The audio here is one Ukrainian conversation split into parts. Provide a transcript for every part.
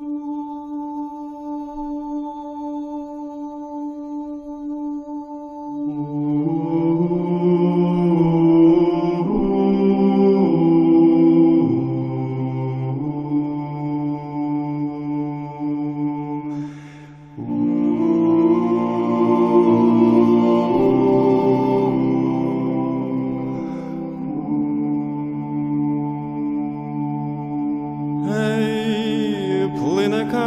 Ей,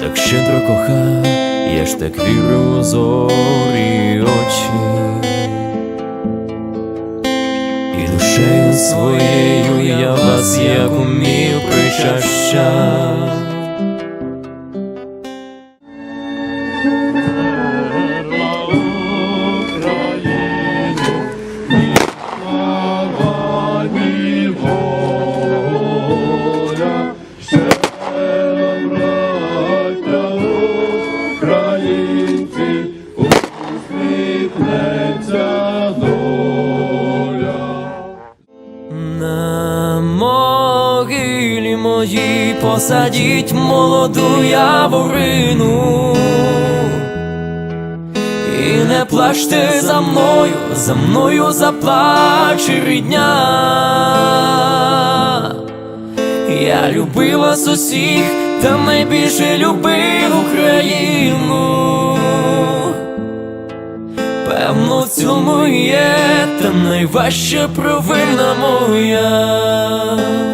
Так щедро кохав, я ж так вірю у зорі очі. І душею своєю я вас як умів причащав. Посадіть молоду яворину. І не плачте за мною, за мною заплаче рідня. Я любив вас усіх, та найбільше любив Україну. Певно, в цьому є та найважча провина моя.